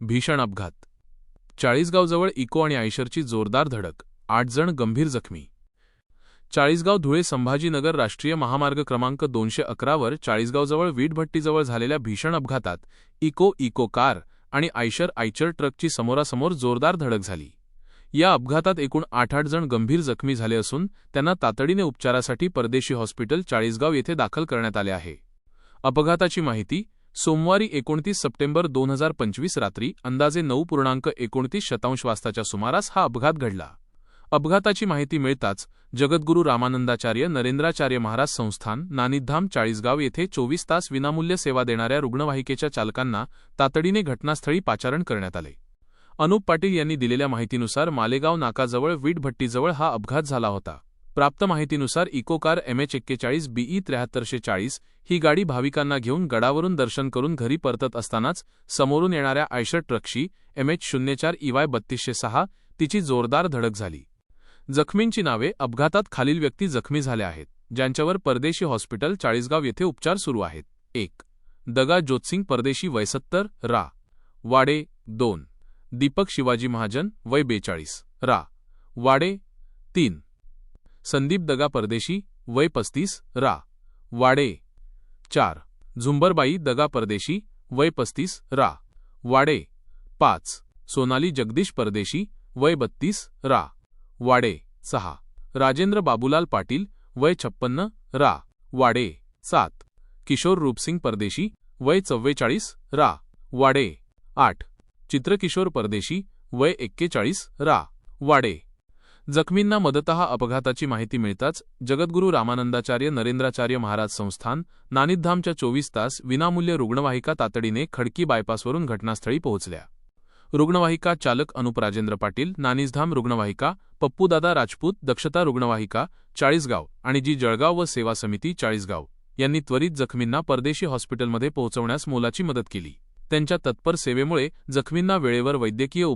भीषण अपघात. चाळीसगावजवळ इको आणि आयशरची जोरदार धडक आठ जण गंभीर जखमी. चाळीसगाव धुळे संभाजीनगर राष्ट्रीय महामार्ग क्रमांक दोनशे अकरावर चाळीसगावजवळ वीटभट्टीजवळ झालेल्या भीषण अपघातात इको इको कार आणि आयशर आयचर ट्रकची समोरासमोर जोरदार धडक झाली. या अपघातात एकूण आठ आठ जण गंभीर जखमी झाले असून त्यांना तातडीने उपचारासाठी परदेशी हॉस्पिटल चाळीसगाव येथे दाखल करण्यात आले आहे. अपघाताची माहिती सोमवारी एकोणतीस सप्टेंबर दोन हजार पंचवीस रात्री अंदाजे नऊ पूर्णांक एकोणतीस शतांश वाजताच्या सुमारास हा अपघात घडला. अपघाताची माहिती मिळताच जगद्गुरू रामानंदाचार्य नरेंद्राचार्य महाराज संस्थान नानिधाम चाळीसगाव येथे चोवीस तास विनामूल्य सेवा देणाऱ्या रुग्णवाहिकेच्या चालकांना तातडीने घटनास्थळी पाचारण करण्यात आले. अनुप पाटील यांनी दिलेल्या माहितीनुसार मालेगाव नाकाजवळ वीटभट्टीजवळ हा अपघात झाला होता. प्राप्त माहितीनुसार इकोकार एम एमएच एक्केचाळीस बीई त्र्याहत्तरशे चाळीस ही गाडी भाविकांना घेऊन गडावरून दर्शन करून घरी परतत असतानाच समोरून येणाऱ्या आयशर ट्रकशी एमएच शून्य चार इवाय बत्तीसशे सहा तिची जोरदार धडक झाली. जखमींची नावे अपघातात खालील व्यक्ती जखमी झाल्या आहेत ज्यांच्यावर परदेशी हॉस्पिटल चाळीसगाव येथे उपचार सुरू आहेत. एक दगा ज्योतसिंग परदेशी वयसत्तर रा. वाडे दोन. दीपक शिवाजी महाजन वय बेचाळीस. रा. वाडे तीन. संदीप दगा परदेशी वय पस्तीस रा. वाडे. चार. झुंबरबाई दगा परदेशी वय पस्तीस रा. वाडे. पाच. सोनाली जगदीश परदेशी वय बत्तीस रा. वाडे. सहा. राजेंद्र बाबूलाल पाटील वय छप्पन्न रा. वाडे. सात. किशोर रूपसिंग परदेशी वय चव्वेचाळीस रा. वाडे. आठ. चित्रकिशोर परदेशी वय एक्केचाळीस रा. वाडे. जखमींना मदतः अपघाताची माहिती मिळताच जगद्गुरू रामानंदाचार्य नरेंद्राचार्य महाराज संस्थान नानिधामच्या चोवीस तास विनामूल्य रुग्णवाहिका तातडीने खडकी बायपासवरून घटनास्थळी पोहोचल्या. रुग्णवाहिका चालक अनुप राजेंद्र पाटील नानिजधाम रुग्णवाहिका पप्पूदादा राजपूत दक्षता रुग्णवाहिका चाळीसगाव आणि जी जळगाव व सेवा समिती चाळीसगाव यांनी त्वरित जखमींना परदेशी हॉस्पिटलमध्ये पोहोचवण्यास मोलाची मदत केली. त्यांच्या तत्पर सेवेमुळे जखमींना वेळेवर वैद्यकीय उप